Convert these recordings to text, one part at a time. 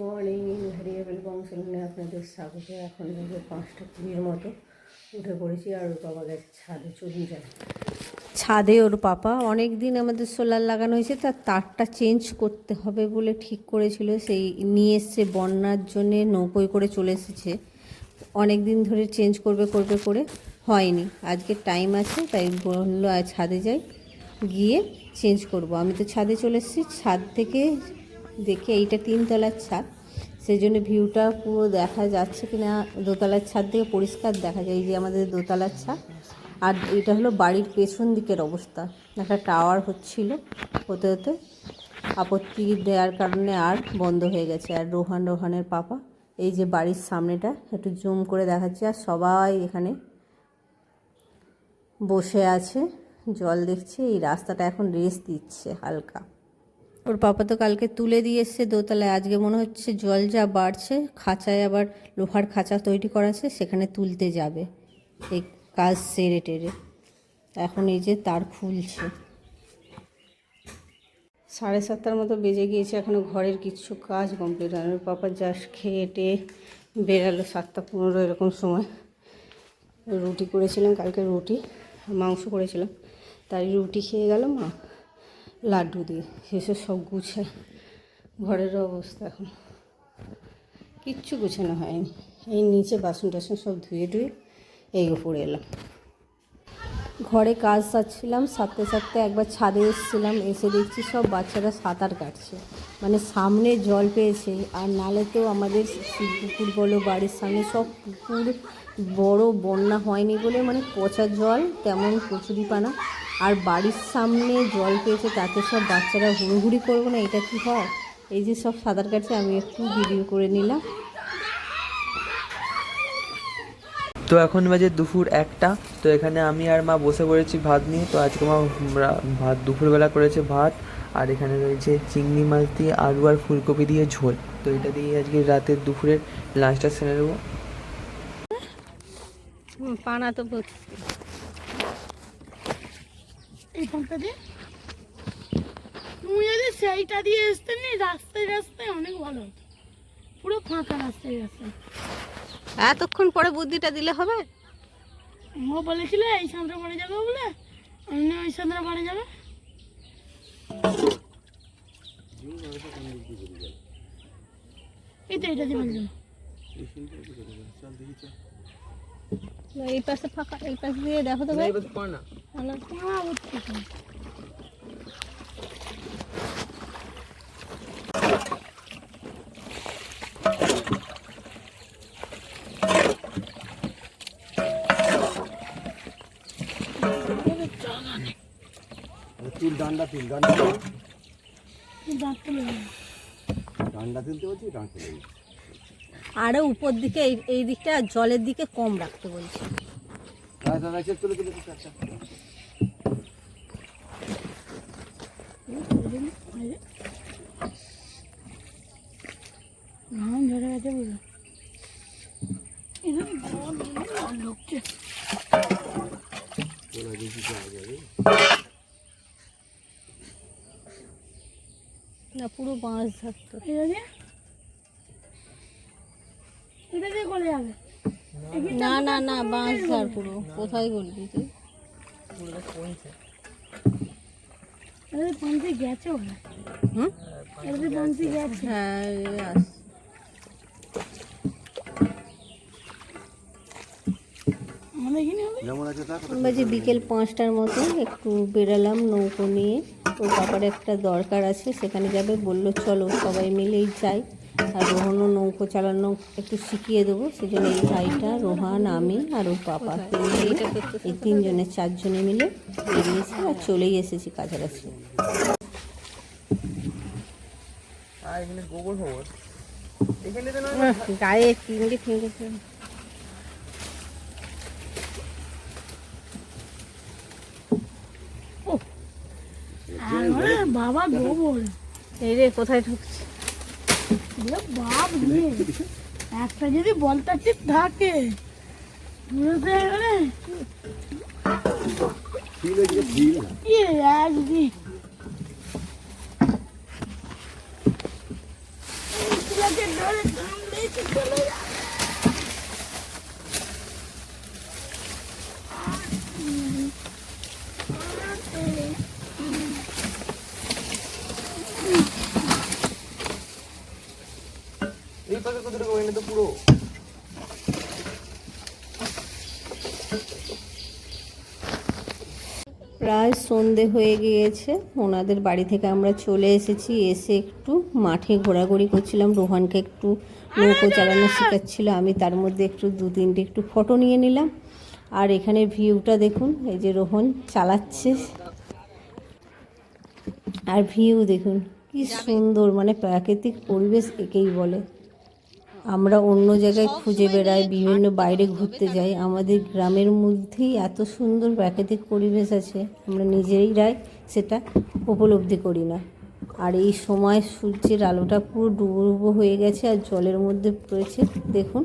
Morning variable বংশনে আপনাদের স্বাগত। এখন বাজে পাঁচটা কুড়ির মতো। উঠে পড়েছি আর ওর বাবা গেছে ছাদে চলে যায় ছাদে ওর পাপা। অনেক দিন আমাদের সোলার লাগানো হয়েছে তার তারটা চেঞ্জ করতে হবে বলে ঠিক করেছিল। সেই নিয়ে এসছে বন্যার জন্যে নৌকোয় করে চলে এসেছে। অনেক দিন ধরে চেঞ্জ করবে করবে, করে হয়নি। আজকে টাইম আছে, তাই বলল ছাদে যাই। গিয়ে চেঞ্জ করব। আমি তো ছাদে চলে এসেছি। ছাদ থেকে দেখে এইটা তিনতলার ছাদ। সেই জন্য ভিউটা পুরো দেখা যাচ্ছে কিনা, দোতলার ছাদ থেকে পরিষ্কার দেখা যায়। এই যে আমাদের দোতলার ছাদ। আর এটা হলো বাড়ির পেছন দিকের অবস্থা। একটা টাওয়ার হচ্ছিল হতে হতে। আপত্তি দেওয়ার কারণে আর বন্ধ হয়ে গেছে। আর রোহান, রোহানের পাপা, এই যে বাড়ির সামনেটা, একটু জুম করে দেখাচ্ছে। আর সবাই এখানে বসে আছে। জল দেখছে। এই রাস্তাটা এখন রেস্ট দিচ্ছে হালকা। ওর পাপা তো কালকে তুলে দিয়ে এসছে দোতলায়। আজকে মনে হচ্ছে জল যা বাড়ছে, খাঁচায় আবার লোহার খাঁচা তৈরি করা আছে, সেখানে তুলতে যাবে। এই কাজ সেরে টেরে। এখন এই যে তার খুলছে। সাড়ে সাতটার মতো বেজে গিয়েছে এখনও ঘরের কিছু কাজ কমপ্লিট ওর পাপা জাস্ট খেয়ে টেয়ে বেরালো সাতটা পনেরো এরকম সময়। রুটি করেছিলাম, কালকে রুটি, মাংস করেছিলাম। তাই রুটি খেয়ে গেল মা। লাড্ডু দিয়ে সেসব সব গুছায় ঘরেরও অবস্থা এখন। কিচ্ছু গুছানো হয়নি। এই নিচে বাসন টাসন সব ধুয়ে ধুয়ে এই উপরে এলাম। ঘরে কাজ সারছিলাম, সারতে সারতে একবার ছাদে এসেছিলাম, এসে দেখছি সব বাচ্চারা সাঁতার কাটছে। মানে সামনে জল পেয়েছে, আর নালে তো আমাদের পুকুর বলো, বাড়ির সামনে সব পুকুর বড় বন্যা হয়নি বলে মানে পচা জল, তেমন কচুরিপানা। আর বাড়ির সামনে জল পেয়েছে তাতে সব বাচ্চারা হুড়োহুড়ি করব না এটা কি হয়? এই যে সব সাঁতার কাটছে আমি একটু ভিডিও করে নিলাম। তো এখন বাজে দুপুর একটা তো এখানে আমি আর মা বসে পড়েছি ভাত নিয়ে তো আজকে মা ভাত দুপুরবেলা করেছে ভাত আর এখানে রয়েছে চিংড়ি মাছ দিয়ে আলু আর ফুলকপি দিয়ে ঝোল তো এটা দিয়ে আজকে রাতের দুপুরের লাঞ্চটা সেরে নেব। পানা তো এই ফোনটা দিয়ে তুমি যদি সেইটা দিয়ে আসতে নি রাস্তায় রাস্তায় অনেক ভালো হতো। পুরো ফাঁকা রাস্তায় রাস্তায়। এতক্ষণ পরে বুদ্ধিটা দিলে হবে? ও বলেছিল এই সামনে বাড়ি যাবে বলে? অন্য ওই সামনে বাড়ি যাবে? এই তো এটা দিয়ে এই পাশে ফাঁকা এই পাশ দিয়ে দেখো তো ভাই। না। তুল ডান্ডা তুল। ডান্ডা। ডান্ডা তুলতে বলছি ডান্ডা তুলে দিই। উপর দিকে এই এই দিকটা জলের দিকে কম রাখতে বলছি। দাদা দাদা চেক তুলে তুলে আচ্ছা নাম ধরে গেছে বুঝো এখানে জল জল ঢুকছে তোলা দেখি যাওয়া যাবে। না পুরো বাঁশ এটা দিয়ে গলে যাবে। না না না বাঁশ ধর পুরো। কোথায় বলবি তুই? গেছে হুম? গেছে। হ্যাঁ আস তা বাজে বিকেল পাঁচটার মতো একটু বেরালাম নৌকো নিয়ে ওর বাবার একটা দরকার আছে সেখানে যাবে বলল চলো সবাই মিলেই যাই। আর রোহনও নৌকো চালানো একটু শিখিয়ে দেবো সেজন্য এই ভাইটা রোহান আমি আর ওর পাপা এই তিনজনে চারজনে মিলে বেরিয়েছি আর চলেই এসেছি কাছাকাছি। গায়ে ফিঙ্গে ফিঙ্গে বাবা গোবর। এই রে কোথায় ঢুকছে? একটা যদি বলতা টিপ থাকে পুরোতে এবারে ফিল প্রায় সন্ধে হয়ে গিয়েছে। ওনাদের বাড়ি থেকে আমরা চলে এসেছি। এসে একটু মাঠে ঘোরাঘুরি করছিলাম। রোহানকে একটু নৌকো চালানো শেখাচ্ছিল। আমি তার মধ্যে একটু দু তিনটে একটু ফটো নিয়ে নিলাম। আর এখানে ভিউটা দেখুন। এই যে রোহন চালাচ্ছে। আর ভিউ দেখুন, কি সুন্দর। মানে প্রাকৃতিক পরিবেশ একেই বলে। আমরা অন্য জায়গায় খুঁজে বেড়াই, বিভিন্ন বাইরে ঘুরতে যাই। আমাদের গ্রামের মধ্যেই এত সুন্দর প্রাকৃতিক পরিবেশ আছে, আমরা নিজেরাই সেটা উপলব্ধি করি না। আর এই সময় সূর্যের আলোটা পুরো ডুবো হয়ে গেছে আর জলের মধ্যে পড়েছে, দেখুন।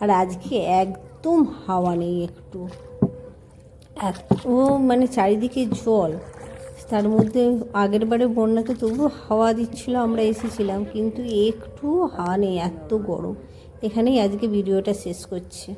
আর আজকে একদম হাওয়া নেই একটু। এত মানে চারিদিকে জল। তার মধ্যে আগের বারে বন্যাতে তবুও হাওয়া দিচ্ছিল, আমরা এসেছিলাম, কিন্তু একটু হাওয়া নেই, এত গরম। এখানেই আজকে ভিডিওটা শেষ করছি।